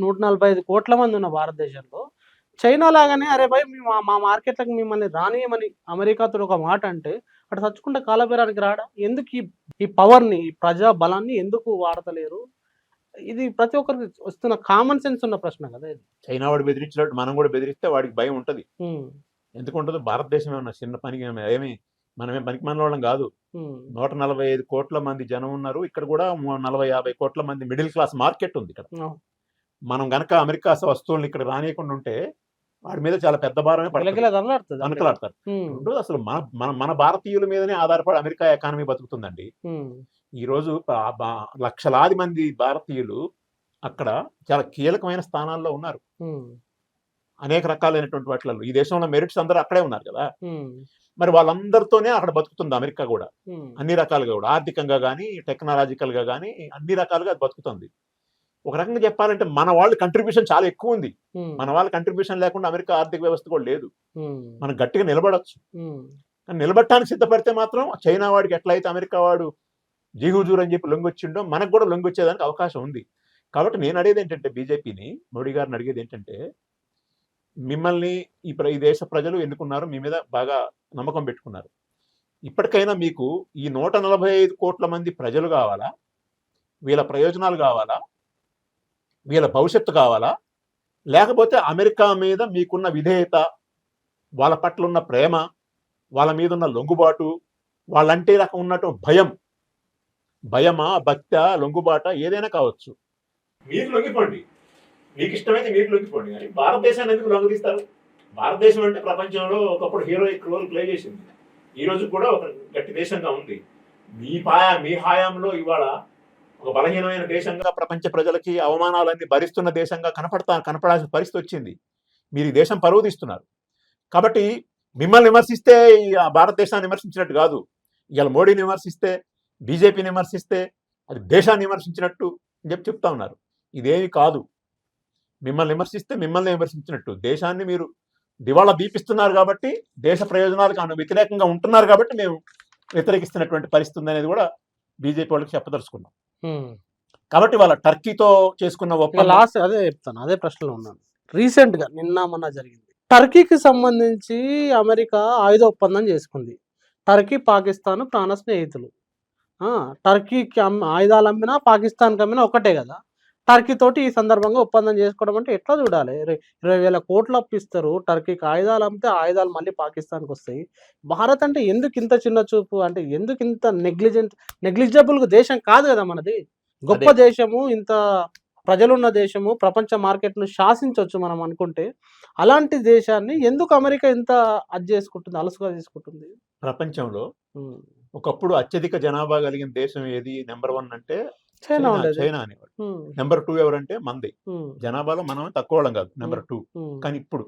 నూట నలభై ఐదు కోట్ల మంది ఉన్న భారతదేశంలో చైనా లాగానే అరే భయ్ మేము మా- మార్కెట్లకు మిమ్మల్ని రానియమని అమెరికాతో ఒక మాట అంటే అటు చచ్చుకుంటే కాలబేరానికి రాడా? ఎందుకు ఈ ఈ పవర్ని ఈ ప్రజా బలాన్ని ఎందుకు వాడతలేరు? ఇది ప్రతి ఒక్కరికి వస్తున్న కామన్ సెన్స్ ఉన్న ప్రశ్న కదా ఇది. చైనా వాడు బెదిరించినట్టు మనం కూడా బెదిరిస్తే వాడికి భయం ఉంటుంది. ఎందుకు ఉంటుంది భారతదేశం ఏమన్నా చిన్న పనికి ఏమి- మనమే పనికి మన వాళ్ళం కాదు. నూట నలభై ఐదు కోట్ల మంది జనం ఉన్నారు. ఇక్కడ కూడా నలభై యాభై కోట్ల మంది మిడిల్ క్లాస్ మార్కెట్ ఉంది ఇక్కడ. మనం గనక అమెరికా వస్తువులను ఇక్కడ రానియకుండా ఉంటే వాడి మీద చాలా పెద్ద భారమే పడుతుంది. అనుకలాడతారు రెండోది అసలు మన మన మన భారతీయుల మీదనే ఆధారపడి అమెరికా ఎకానమీ బతుకుతుందండి. ఉమ్, ఈ రోజు ప- బా- లక్షలాది మంది భారతీయులు అక్కడ చాలా కీలకమైన స్థానాల్లో ఉన్నారు. అనేక రకాలైనటువంటి వాటిలో ఈ దేశంలో మెరిట్స్ అందరూ అక్కడే ఉన్నారు కదా. మరి వాళ్ళందరితోనే అక్కడ బతుకుతుంది అమెరికా కూడా. అన్ని రకాలుగా కూడా. ఆర్థికంగా కానీ టెక్నాలజికల్గా కానీ అన్ని రకాలుగా అది బతుకుతుంది. ఒక రకంగా చెప్పాలంటే మన వాళ్ళ కంట్రిబ్యూషన్ చాలా ఎక్కువ ఉంది. మన వాళ్ళ కంట్రిబ్యూషన్ లేకుండా అమెరికా ఆర్థిక వ్యవస్థ కూడా లేదు. మనం గట్టిగా నిలబడొచ్చు. కానీ నిలబడటానికి సిద్ధపడితే మాత్రం చైనా వాడికి ఎట్లయితే అమెరికా వాడు జీహుజూర్ అని చెప్పి లొంగొచ్చిండో మనకు కూడా లొంగొచ్చేదానికి అవకాశం ఉంది. కాబట్టి నేను అడిగేది ఏంటంటే బీజేపీని మోడీ గారిని అడిగేది ఏంటంటే మిమ్మల్ని ఈ ప్ర- ఈ దేశ ప్రజలు ఎన్నుకున్నారు మీ మీద బాగా నమ్మకం పెట్టుకున్నారు. ఇప్పటికైనా మీకు ఈ నూట నలభై ఐదు కోట్ల మంది ప్రజలు కావాలా? వీళ్ళ ప్రయోజనాలు కావాలా? వీళ్ళ భవిష్యత్తు కావాలా? లేకపోతే అమెరికా మీద మీకున్న విధేయత వాళ్ళ పట్ల ఉన్న ప్రేమ వాళ్ళ మీద ఉన్న లొంగుబాటు వాళ్ళంటే రకం ఉన్నట్టు భయం. భయమా భక్త లొంగుబాట ఏదైనా కావచ్చు. మీరు లొంగిపోండి. మీకు ఇష్టమైతే మీరు లొంగిపోండి. కానీ భారతదేశాన్ని ఎందుకు లొంగదీస్తారు? భారతదేశం అంటే ప్రపంచంలో ఒకప్పుడు హీరోయిక్ రోల్ ప్లే చేసింది. ఈ రోజు కూడా ఒక గట్టి దేశంగా ఉంది. మీ పాయా మీ హాయాంలో ఇవాళ ఒక బలహీనమైన దేశంగా ప్రపంచ ప్రజలకి అవమానాలన్నీ భరిస్తున్న దేశంగా కనపడతా కనపడాల్సిన పరిస్థితి వచ్చింది. మీరు ఈ దేశం పరువుదిస్తున్నారు. కాబట్టి మిమ్మల్ని విమర్శిస్తే భారతదేశాన్ని విమర్శించినట్టు కాదు. ఇవాళ మోడీని విమర్శిస్తే బీజేపీని విమర్శిస్తే అది దేశాన్ని విమర్శించినట్టు అని చెప్పి చెప్తా ఉన్నారు. ఇదేమి కాదు. మిమ్మల్ని విమర్శిస్తే మిమ్మల్ని విమర్శించినట్టు. దేశాన్ని మీరు దివాళా దీపిస్తున్నారు కాబట్టి దేశ ప్రయోజనాలకు అను వ్యతిరేకంగా ఉంటున్నారు కాబట్టి మేము వ్యతిరేకిస్తున్నటువంటి పరిస్థితి ఉంది అనేది కూడా బీజేపీ వాళ్ళకి చెప్పదలుచుకున్నాం. కాబట్టి వాళ్ళ టర్కీతో చేసుకున్న ఒప్పందం లాస్ట్ అదే చెప్తాను అదే ప్రశ్నలో ఉన్నాను. రీసెంట్గా నిన్న మొన్న జరిగింది. టర్కీకి సంబంధించి అమెరికా ఆయుధ ఒప్పందం చేసుకుంది. టర్కీ పాకిస్తాన్ ప్రాణ స్నేహితులు. ఆ, టర్కీకి ఆయుధాలు అమ్మినా పాకిస్తాన్కి అమ్మినా ఒకటే కదా. టర్కీ తోటి ఈ సందర్భంగా ఒప్పందం చేసుకోవడం అంటే ఎట్లా చూడాలి? ఇరవై వేల కోట్లు అప్పిస్తారు. టర్కీకి ఆయుధాలు అమ్మితే ఆయుధాలు మళ్ళీ పాకిస్తాన్కి వస్తాయి. భారత్ అంటే ఎందుకు ఇంత చిన్న చూపు? అంటే ఎందుకు ఇంత నెగ్లిజెంట్ నెగ్లిజబుల్ దేశం కాదు కదా మనది. గొప్ప. దేశము ఇంత ప్రజలున్న దేశము ప్రపంచ మార్కెట్ను శాసించవచ్చు మనం అనుకుంటే అలాంటి దేశాన్ని ఎందుకు అమెరికా ఇంత అది చేసుకుంటుంది అలసుగా తీసుకుంటుంది? ప్రపంచంలో. ఒకప్పుడు అత్యధిక జనాభా కలిగిన దేశం ఏది? నెంబర్ వన్ అంటే చైనా చైనా అనేవాడు నెంబర్ టూ ఎవరంటే మంది. జనాభాలో మనం తక్కువ వాళ్ళం కాదు. Number two. కానీ ఇప్పుడు.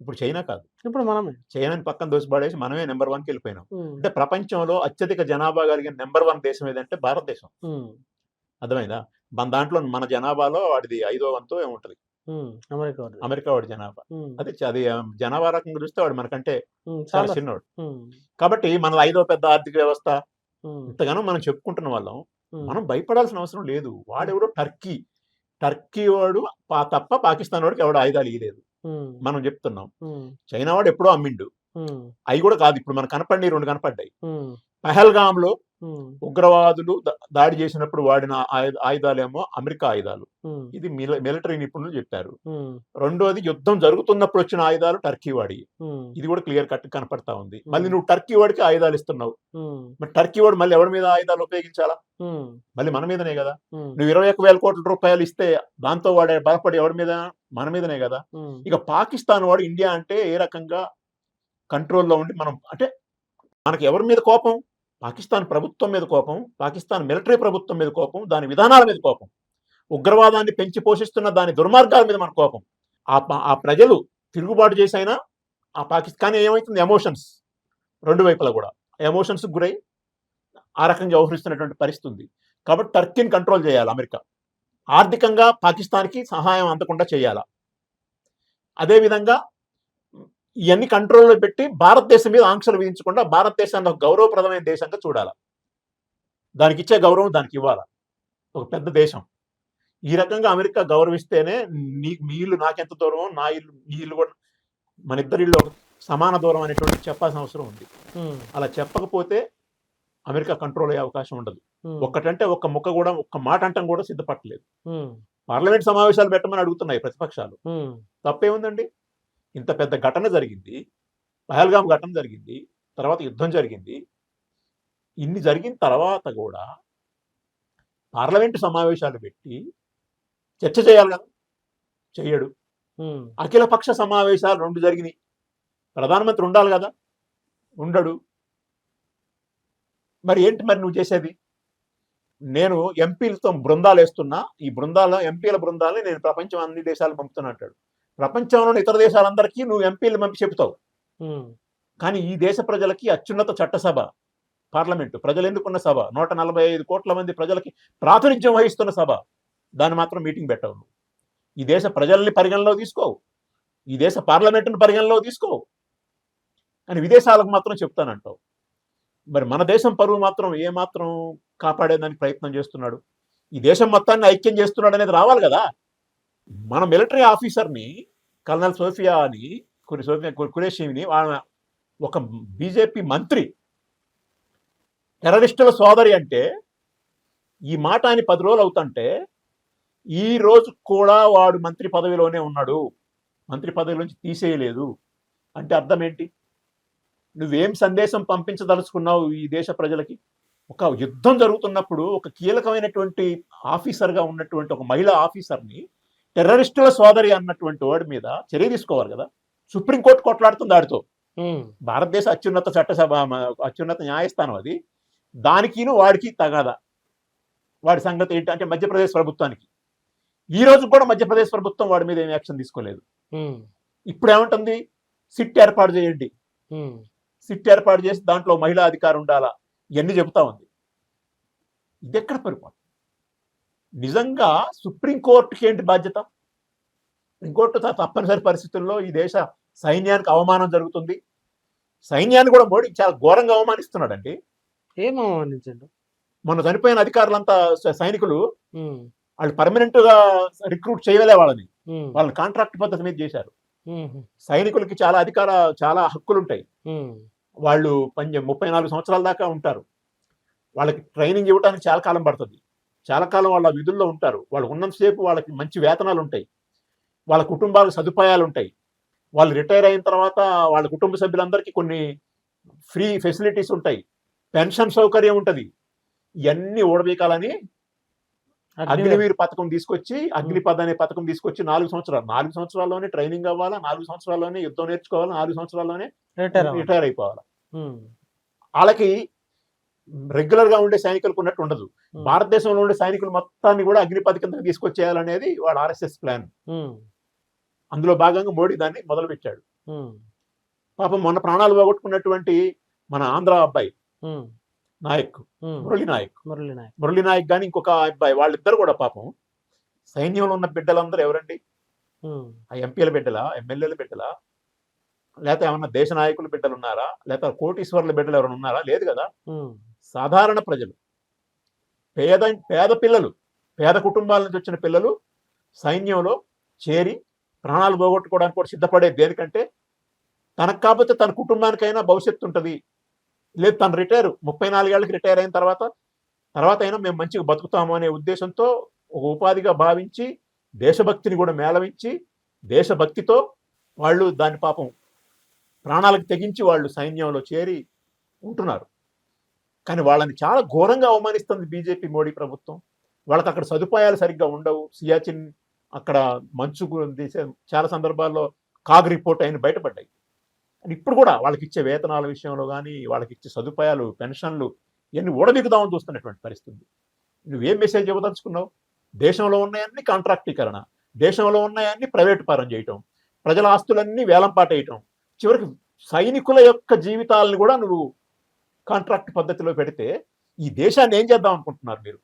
ఇప్పుడు చైనా కాదు. ఇప్పుడు మనమే. చైనాని పక్కన దోసిపాడేసి మనమే నెంబర్ వన్కి వెళ్ళిపోయినాం. అంటే ప్రపంచంలో అత్యధిక జనాభా కలిగిన నెంబర్ వన్ దేశం ఏదంటే భారతదేశం. అర్థమైందా? మన దాంట్లో మన జనాభాలో వాడిది ఐదో వంతు ఏముంటది అమెరికా. అమెరికా వాడి జనాభా. అదే అది జనాభా రకంగా చూస్తే వాడు మనకంటే చాలా చిన్నవాడు కాబట్టి మన ఐదో పెద్ద ఆర్థిక వ్యవస్థ. ఇంతగానో మనం చెప్పుకుంటున్న వాళ్ళం. మనం భయపడాల్సిన అవసరం లేదు. వాడెవడో టర్కీ. టర్కీ వాడు తప్ప పాకిస్తాన్ వాడికి ఎవడు ఆయుధాలు ఇయ్యలేదు. మనం చెప్తున్నాం. చైనా వాడు ఎప్పుడో అమ్మిండు. అవి కూడా కాదు. ఇప్పుడు మనకు కనపడి రెండు కనపడ్డాయి. ఉమ్, పహల్గామ్లో ఉమ్, ఉగ్రవాదులు దాడి చేసినప్పుడు వాడిన ఆయుధ ఆయుధాలేమో అమెరికా ఆయుధాలు. ఇది మిల- మిలిటరీ నిపుణులు చెప్పారు. రెండోది యుద్ధం జరుగుతున్నప్పుడు వచ్చిన ఆయుధాలు టర్కీ వాడి. ఇది కూడా క్లియర్ కట్ కనపడతా ఉంది. మళ్ళీ నువ్వు టర్కీ వాడికి ఆయుధాలు ఇస్తున్నావు. మరి టర్కీ వాడు మళ్ళీ ఎవరి మీద ఆయుధాలు ఉపయోగించాలా? మళ్ళీ మన మీదనే కదా. నువ్వు ఇరవై ఒక వేల కోట్ల రూపాయలు ఇస్తే దాంతో వాడే బలపడి ఎవరి మీద? మన మీదనే కదా. ఇక పాకిస్తాన్ వాడు ఇండియా అంటే ఏ రకంగా కంట్రోల్లో ఉండి మనం అంటే మనకి ఎవరి మీద కోపం? పాకిస్తాన్ ప్రభుత్వం మీద కోపం పాకిస్తాన్ మిలిటరీ ప్రభుత్వం మీద కోపం దాని విధానాల మీద కోపం. ఉగ్రవాదాన్ని పెంచి పోషిస్తున్న దాని దుర్మార్గాల మీద మన కోపం. ఆ ఆ ప్రజలు తిరుగుబాటు చేసైనా ఆ పాకిస్తాన్ ఏమవుతుంది ఎమోషన్స్. రెండు వైపులా కూడా. ఎమోషన్స్ గురై ఆ రకంగా వ్యవహరిస్తున్నటువంటి పరిస్థితి ఉంది కాబట్టి టర్కీని కంట్రోల్ చేయాలి అమెరికా. ఆర్థికంగా పాకిస్తాన్కి సహాయం అందకుండా చేయాలా? అదేవిధంగా ఇవన్నీ కంట్రోల్లో పెట్టి భారతదేశం మీద ఆంక్షలు విధించకుండా భారతదేశాన్ని ఒక గౌరవప్రదమైన దేశంగా చూడాలి? దానికి ఇచ్చే గౌరవం దానికి ఇవ్వాలా? ఒక పెద్ద దేశం. ఈ రకంగా అమెరికా గౌరవిస్తేనే నీ మీ ఇల్లు నాకెంత దూరం నా ఇల్లు మీ ఇల్లు కూడా మన ఇద్దరి ఇల్లు ఒక సమాన దూరం అనేటువంటి చెప్పాల్సిన అవసరం ఉంది. అలా చెప్పకపోతే అమెరికా కంట్రోల్ అయ్యే అవకాశం ఉండదు. ఒక్కటంటే ఒక్క ముక్క కూడా ఒక్క మాట అంటం కూడా సిద్ధపడలేదు ఉమ్, పార్లమెంట్ సమావేశాలు పెట్టమని అడుగుతున్నాయి ప్రతిపక్షాలు. తప్పేముందండి? ఇంత పెద్ద ఘటన జరిగింది. పహల్గాం ఘటన జరిగింది. తర్వాత యుద్ధం జరిగింది. ఇన్ని జరిగిన తర్వాత కూడా పార్లమెంటు సమావేశాలు పెట్టి చర్చ చేయాలి కదా? చెయ్యడు ఉమ్, అఖిలపక్ష సమావేశాలు రెండు జరిగినాయి. ప్రధానమంత్రి ఉండాలి కదా? ఉండడు. మరి ఏంటి మరి నువ్వు చేసేది? నేను ఎంపీలతో బృందాలు వేస్తున్నా. ఈ బృందాల ఎంపీల బృందాలని నేను ప్రపంచం అన్ని దేశాలు పంపుతున్నా అంటాడు. ప్రపంచంలోని ఇతర దేశాలందరికీ నువ్వు ఎంపీలు పంపి చెబుతావు. కానీ ఈ దేశ ప్రజలకి అత్యున్నత చట్టసభ పార్లమెంటు ప్రజలు ఎందుకున్న సభ నూట నలభై ఐదు కోట్ల మంది ప్రజలకి ప్రాతినిధ్యం వహిస్తున్న సభ దాన్ని మాత్రం మీటింగ్ పెట్టవు నువ్వు. ఈ దేశ ప్రజల్ని పరిగణలో తీసుకోవు. ఈ దేశ పార్లమెంటును పరిగణలో తీసుకోవు. కానీ విదేశాలకు మాత్రం చెప్తానంటావు. మరి మన దేశం పరువు మాత్రం ఏ మాత్రం కాపాడేదానికి ప్రయత్నం చేస్తున్నాడు? ఈ దేశం మొత్తాన్ని ఐక్యం చేస్తున్నాడు అనేది రావాలి కదా? మన మిలిటరీ ఆఫీసర్ని కల్నల్ సోఫియా అని కొన్ని సోఫియా కురేషిని వాళ్ళ ఒక బీజేపీ మంత్రి టెర్రరిస్టుల సోదరి అంటే ఈ మాట అని పది రోజులు అవుతుంటే ఈ రోజు కూడా వాడు మంత్రి పదవిలోనే ఉన్నాడు. మంత్రి పదవిలోంచి నుంచి తీసేయలేదు. అంటే అర్థం ఏంటి? నువ్వేం సందేశం పంపించదలుచుకున్నావు ఈ దేశ ప్రజలకి? ఒక యుద్ధం జరుగుతున్నప్పుడు ఒక కీలకమైనటువంటి ఆఫీసర్గా ఉన్నటువంటి ఒక మహిళా ఆఫీసర్ని టెర్రరిస్టుల సోదరి అన్నటువంటి వాడి మీద చర్య తీసుకోవాలి కదా. సుప్రీంకోర్టు కొట్లాడుతుంది ఆడితో. భారతదేశ అత్యున్నత చట్టసభ అత్యున్నత న్యాయస్థానం అది. దానికిను వాడికి తగాదా. వాడి సంగతి ఏంటి అంటే మధ్యప్రదేశ్ ప్రభుత్వానికి. ఈ రోజు కూడా మధ్యప్రదేశ్ ప్రభుత్వం వాడి మీద ఏం యాక్షన్ తీసుకోలేదు. ఇప్పుడు ఏమంటుంది? సిట్ ఏర్పాటు చేయండి. సిట్ ఏర్పాటు చేసి దాంట్లో మహిళా అధికారం ఉండాలా? ఇవన్నీ చెబుతా ఉంది. ఇది ఎక్కడ పరిపాలన? నిజంగా సుప్రీంకోర్టుకి ఏంటి బాధ్యత? సుప్రీంకోర్టు తప్పనిసరి పరిస్థితుల్లో ఈ దేశ సైన్యానికి అవమానం జరుగుతుంది. సైన్యాన్ని కూడా మోడీ చాలా ఘోరంగా అవమానిస్తున్నాడండి. ఏం అవమానించండు. మొన్న చనిపోయిన అధికారులంతా సైనికులు వాళ్ళు పర్మనెంట్గా రిక్రూట్ చేయలే వాళ్ళని. వాళ్ళని కాంట్రాక్ట్ పద్ధతి మీద చేశారు. సైనికులకి చాలా అధికార చాలా హక్కులు ఉంటాయి వాళ్ళు పంజ ముప్పై నాలుగు సంవత్సరాల దాకా ఉంటారు. వాళ్ళకి ట్రైనింగ్ ఇవ్వడానికి చాలా కాలం పడుతుంది. చాలా కాలం వాళ్ళ విధుల్లో ఉంటారు. వాళ్ళు ఉన్నంతసేపు వాళ్ళకి మంచి వేతనాలు ఉంటాయి వాళ్ళ కుటుంబాలకు సదుపాయాలు ఉంటాయి వాళ్ళు రిటైర్ అయిన తర్వాత వాళ్ళ కుటుంబ సభ్యులందరికీ కొన్ని ఫ్రీ ఫెసిలిటీస్ ఉంటాయి. పెన్షన్ సౌకర్యం ఉంటుంది. ఇవన్నీ ఓడబీకాలని అగ్నివీర్. పథకం తీసుకొచ్చి అగ్నిపథ్ అనే పథకం తీసుకొచ్చి నాలుగు సంవత్సరాలు నాలుగు సంవత్సరాల్లోనే ట్రైనింగ్ అవ్వాలా నాలుగు సంవత్సరాల్లోనే యుద్ధం నేర్చుకోవాలా నాలుగు సంవత్సరాల్లోనే రిటైర్ అయిపోవాలి. వాళ్ళకి రెగ్యులర్గా ఉండే సైనికులకు ఉన్నట్టు ఉండదు. భారతదేశంలో ఉండే సైనికులు మొత్తాన్ని కూడా అగ్నిపథ్ కింద తీసుకొచ్చేయాలనేది వాడు ఆర్ఎస్ఎస్ ప్లాన్. అందులో భాగంగా మోడీ దాన్ని మొదలు పెట్టాడు ఉమ్, పాపం మొన్న ప్రాణాలు పోగొట్టుకున్నటువంటి మన ఆంధ్ర అబ్బాయి నాయక్ మురళీ నాయక్. మురళీ నాయక్. మురళీ నాయక్ కానీ ఇంకొక అబ్బాయి వాళ్ళిద్దరు కూడా పాపం సైన్యంలో ఉన్న బిడ్డలందరూ ఎవరండి? ఆ ఎంపీల బిడ్డలా ఎమ్మెల్యేల బిడ్డలా? లేకపోతే ఏమన్నా దేశ నాయకుల బిడ్డలు ఉన్నారా? లేకపోతే కోటీశ్వర్ల బిడ్డలు ఎవరైనా ఉన్నారా? లేదు కదా? సాధారణ ప్రజలు పేద పేద పిల్లలు పేద కుటుంబాల నుంచి వచ్చిన పిల్లలు సైన్యంలో చేరి ప్రాణాలు పోగొట్టుకోవడానికి కూడా సిద్ధపడే దేనికంటే తనకు కాకపోతే తన కుటుంబానికైనా భవిష్యత్తు ఉంటుంది. లేదు తను రిటైర్ ముప్పై నాలుగేళ్ళకి రిటైర్ అయిన తర్వాత తర్వాత అయినా మేము మంచిగా బతుకుతాము అనే ఉద్దేశంతో ఒక ఉపాధిగా భావించి దేశభక్తిని కూడా మేళవించి దేశభక్తితో వాళ్ళు దాని పాపం ప్రాణాలకు తెగించి వాళ్ళు సైన్యంలో చేరి ఉంటున్నారు. కానీ వాళ్ళని చాలా ఘోరంగా అవమానిస్తుంది బీజేపీ మోడీ ప్రభుత్వం. వాళ్ళకి అక్కడ సదుపాయాలు సరిగ్గా ఉండవు. సియాచిన్ అక్కడ మంచు చాలా సందర్భాల్లో కాగ్ రిపోర్ట్ అయిన బయటపడ్డాయి. అని ఇప్పుడు కూడా వాళ్ళకి ఇచ్చే వేతనాల విషయంలో కానీ వాళ్ళకి ఇచ్చే సదుపాయాలు పెన్షన్లు ఇవన్నీ ఊడబిగుదామని చూస్తున్నటువంటి పరిస్థితి నువ్వేం మెసేజ్ ఇవ్వదలుచుకున్నావు? దేశంలో ఉన్నాయన్నీ కాంట్రాక్టీకరణ దేశంలో ఉన్నాయన్నీ ప్రైవేటు పరం చేయటం ప్రజల ఆస్తులన్నీ వేలంపాట వేయటం చివరికి సైనికుల యొక్క జీవితాలను కూడా నువ్వు కాంట్రాక్ట్ పద్ధతిలో పెడితే ఈ దేశాన్ని ఏం చేద్దాం అనుకుంటున్నారు మీరు?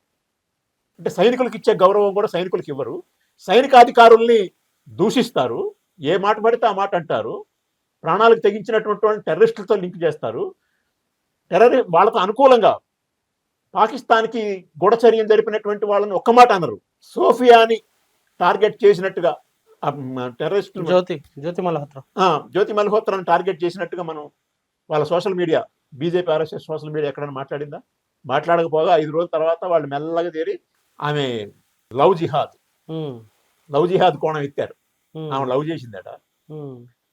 అంటే సైనికులకు ఇచ్చే గౌరవం కూడా సైనికులకు ఇవ్వరు. సైనికాధికారుల్ని దూషిస్తారు. ఏ మాట పడితే ఆ మాట అంటారు. ప్రాణాలకు తెగించినటువంటి వాళ్ళని టెర్రరిస్టులతో లింక్ చేస్తారు. టెర్రరి వాళ్ళకు అనుకూలంగా పాకిస్తాన్కి గూఢచర్యం జరిపినటువంటి వాళ్ళని ఒక్క మాట అనరు. సోఫియాని టార్గెట్ చేసినట్టుగా టెర్రరిస్ట్ జ్యోతి జ్యోతి మల్హోత్రా. జ్యోతి మల్హోత్రాని టార్గెట్ చేసినట్టుగా మనం వాళ్ళ social media BJP RSS social media ఎక్కడైనా మాట్లాడిందా? మాట్లాడకపోగా ఐదు రోజుల తర్వాత వాళ్ళు మెల్లగా చేరి ఆమె లవ్ జిహాద్. లవ్ జిహాద్ కోణం ఎత్తారు. ఆమె లవ్ చేసిందట.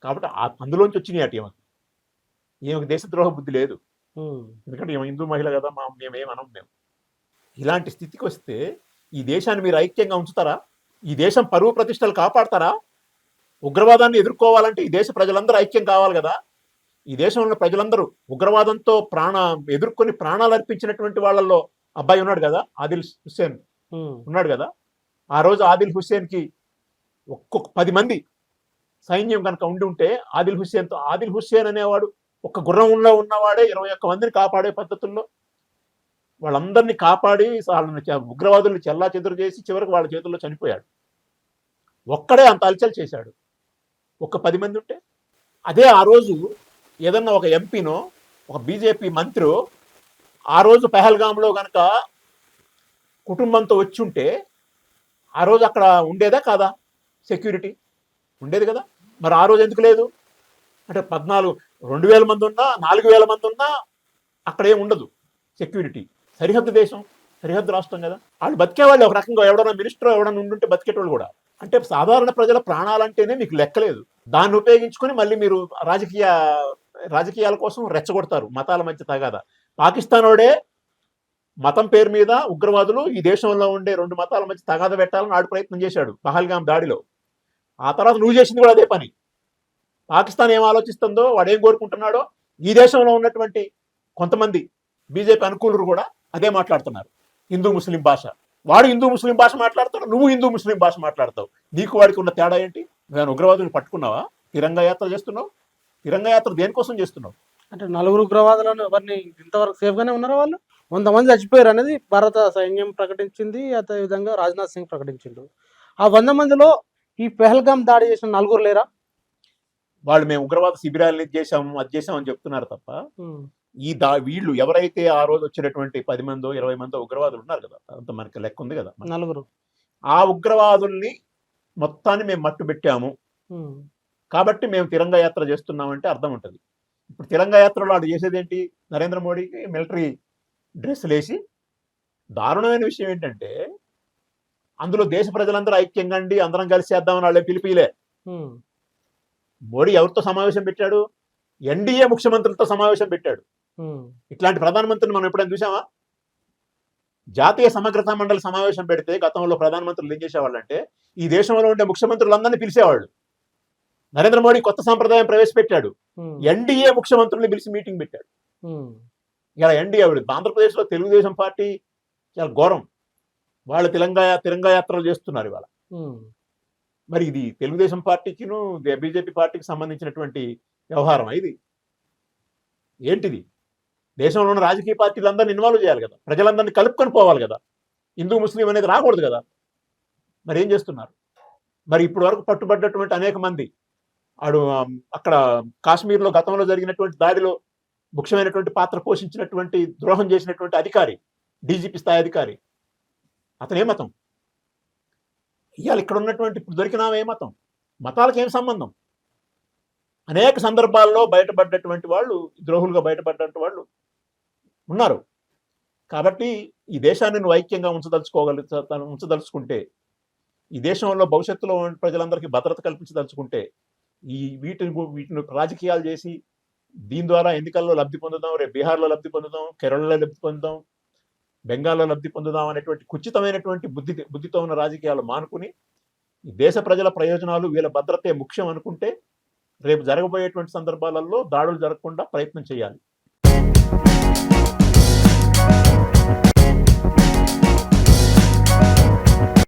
కాబట్టి ఆ- అందులోంచి వచ్చినాయి అటు ఈమెకు ఈమెకు దేశద్రోహ బుద్ధి లేదు. ఎందుకంటే ఈమె హిందూ మహిళ కదా మా మేమేమనం మేము. ఇలాంటి స్థితికి వస్తే ఈ దేశాన్ని మీరు ఐక్యంగా ఉంచుతారా? ఈ దేశం పరువు ప్రతిష్టలు కాపాడతారా? ఉగ్రవాదాన్ని ఎదుర్కోవాలంటే ఈ దేశ ప్రజలందరూ ఐక్యం కావాలి కదా. ఈ దేశంలో ఉన్న ప్రజలందరూ ఉగ్రవాదంతో ప్రాణ ఎదుర్కొని ప్రాణాలు అర్పించినటువంటి వాళ్ళల్లో అబ్బాయి ఉన్నాడు కదా ఆదిల్ హుస్సేన్. ఉన్నాడు కదా? ఆ రోజు ఆదిల్ హుస్సేన్కి ఒక్కొక్క పది మంది సైన్యం కనుక ఉండి ఉంటే ఆదిల్ హుస్సేన్తో ఆదిల్ హుస్సేన్ అనేవాడు ఒక గుర్రంలో ఉన్నవాడే ఇరవై ఒక్క మందిని కాపాడే పద్ధతుల్లో వాళ్ళందరినీ కాపాడి వాళ్ళని ఉగ్రవాదుల్ని చెల్లా చెదురు చేసి చివరికి వాళ్ళ చేతుల్లో చనిపోయాడు. ఒక్కడే అంత అలచల్ చేశాడు. ఒక పది మంది ఉంటే అదే ఆ రోజు ఏదన్నా ఒక ఎంపీనో ఒక బీజేపీ మంత్రి ఆ రోజు పెహల్గాంలో కనుక కుటుంబంతో వచ్చి ఉంటే ఆ రోజు అక్కడ ఉండేదా కాదా? సెక్యూరిటీ ఉండేది కదా. మరి ఆ రోజు ఎందుకు లేదు? అంటే పద్నాలుగు రెండు వేల మంది ఉన్నా నాలుగు వేల మంది ఉన్నా అక్కడ ఏం ఉండదు. సెక్యూరిటీ. సరిహద్దు దేశం సరిహద్దు రాష్ట్రం కదా. వాళ్ళు బతికేవాళ్ళు ఒక రకంగా ఎవడన్నా మినిస్టర్ ఎవడన్నా ఉండుంటే బతికేటోళ్ళు కూడా. అంటే సాధారణ ప్రజల ప్రాణాలంటేనే మీకు లెక్కలేదు దాన్ని ఉపయోగించుకొని మళ్ళీ మీరు రాజకీయ రాజకీయాల కోసం రెచ్చగొడతారు మతాల మధ్య తగాదా. పాకిస్తాన్ వాడే మతం పేరు మీద ఉగ్రవాదులు ఈ దేశంలో ఉండే రెండు మతాల మధ్య తగాద పెట్టాలని ఆడు ప్రయత్నం చేశాడు పహల్గాం దాడిలో. ఆ తర్వాత నువ్వు చేసింది కూడా అదే పని. పాకిస్తాన్ ఏం ఆలోచిస్తుందో వాడు ఏం కోరుకుంటున్నాడో ఈ దేశంలో ఉన్నటువంటి కొంతమంది బీజేపీ అనుకూలరు కూడా అదే మాట్లాడుతున్నారు. హిందూ ముస్లిం భాష. వాడు హిందూ ముస్లిం భాష మాట్లాడతాడు నువ్వు హిందూ ముస్లిం భాష మాట్లాడతావు. నీకు వాడికి ఉన్న తేడా ఏంటి? నేను ఉగ్రవాదులు పట్టుకున్నావా? తిరంగా యాత్ర చేస్తున్నావు? తిరంగా యాత్ర దేనికోసం చేస్తున్నావు? అంటే నలుగురు ఉగ్రవాదులను ఎవరిని ఇంతవరకు సేఫ్ గానే ఉన్నారా వాళ్ళు? వంద మంది చచ్చిపోయారు అనేది భారత సైన్యం ప్రకటించింది అదే విధంగా రాజ్నాథ్ సింగ్ ప్రకటించిండు. ఆ వంద మందిలో ఈ పెహల్గాం దాడి చేసిన నలుగురు లేరా? వాళ్ళు మేము ఉగ్రవాద శిబిరాలు ఇది చేశాము అది చేశాము అని చెప్తున్నారు తప్ప ఈ దా వీళ్ళు ఎవరైతే ఆ రోజు వచ్చినటువంటి పది మందో ఇరవై మందో ఉగ్రవాదులు ఉన్నారు కదా అంత మనకి లెక్క ఉంది కదా నలుగురు. ఆ ఉగ్రవాదుల్ని మొత్తాన్ని మేము మట్టు పెట్టాము కాబట్టి మేము తిరంగా యాత్ర చేస్తున్నామంటే అర్థం ఉంటుంది. ఇప్పుడు తిరంగా యాత్రలో వాడు చేసేది ఏంటి నరేంద్ర మోడీకి మిలిటరీ డ్రెస్సులు వేసి దారుణమైన విషయం ఏంటంటే అందులో దేశ ప్రజలందరూ ఐక్యంగా అండి అందరం కలిసి చేద్దామని వాళ్ళే పిలిపిలే. మోడీ ఎవరితో సమావేశం పెట్టాడు? ఎన్డీఏ ముఖ్యమంత్రులతో సమావేశం పెట్టాడు. ఇట్లాంటి ప్రధానమంత్రిని మనం ఎప్పుడైనా చూసామా? జాతీయ సమగ్రతా మండలి సమావేశం పెడితే గతంలో ప్రధానమంత్రులు ఏం చేసేవాళ్ళంటే ఈ దేశంలో ఉండే ముఖ్యమంత్రులందరినీ పిలిచేవాళ్ళు. నరేంద్ర మోడీ కొత్త సాంప్రదాయం ప్రవేశపెట్టాడు. ఎన్డీఏ ముఖ్యమంత్రుల్ని పిలిచి మీటింగ్ పెట్టాడు. ఇలా ఎన్డీఏ ఆంధ్రప్రదేశ్లో తెలుగుదేశం పార్టీ చాలా ఘోరం. వాళ్ళు తెలంగాణ తిరంగా యాత్రలు చేస్తున్నారు ఇవాళ. మరి ఇది తెలుగుదేశం పార్టీకిను బీజేపీ పార్టీకి సంబంధించినటువంటి వ్యవహారం ఇది. ఏంటిది? దేశంలో ఉన్న రాజకీయ పార్టీలందరినీ ఇన్వాల్వ్ చేయాలి కదా. ప్రజలందరినీ కలుపుకొని పోవాలి కదా. హిందూ ముస్లిం అనేది రాకూడదు కదా. మరి ఏం చేస్తున్నారు? మరి ఇప్పటి వరకు పట్టుబడ్డటువంటి అనేక మంది ఆడు అక్కడ కాశ్మీర్లో గతంలో జరిగినటువంటి దాడిలో ముఖ్యమైనటువంటి పాత్ర పోషించినటువంటి ద్రోహం చేసినటువంటి అధికారి డీజీపీ స్థాయి అధికారి. అతనే మతం? ఇవాళ ఇక్కడ ఉన్నటువంటి ఇప్పుడు దొరికినామే మతం? మతాలకు ఏం సంబంధం? అనేక సందర్భాల్లో బయటపడ్డటువంటి వాళ్ళు ద్రోహులుగా బయటపడ్డటువంటి వాళ్ళు ఉన్నారు. కాబట్టి ఈ దేశాన్ని నువ్వు ఐక్యంగా ఉంచదలుచుకోగల ఉంచదలుచుకుంటే ఈ దేశంలో భవిష్యత్తులో ప్రజలందరికీ భద్రత కల్పించదలుచుకుంటే ఈ వీటిని వీటిని రాజకీయాలు చేసి దీని ద్వారా ఎన్నికల్లో లబ్ధి పొందుదాం రేపు బీహార్లో లబ్ధి పొందుదాం కేరళలో లబ్ధి పొందుదాం బెంగాల్లో లబ్ధి పొందుదాం అనేటువంటి కుచితమైనటువంటి బుద్ధి బుద్ధితో ఉన్న రాజకీయాలు మానుకుని ఈ దేశ ప్రజల ప్రయోజనాలు వీళ్ళ భద్రతే ముఖ్యం అనుకుంటే రేపు జరగబోయేటువంటి సందర్భాలలో దాడులు జరగకుండా ప్రయత్నం చేయాలి.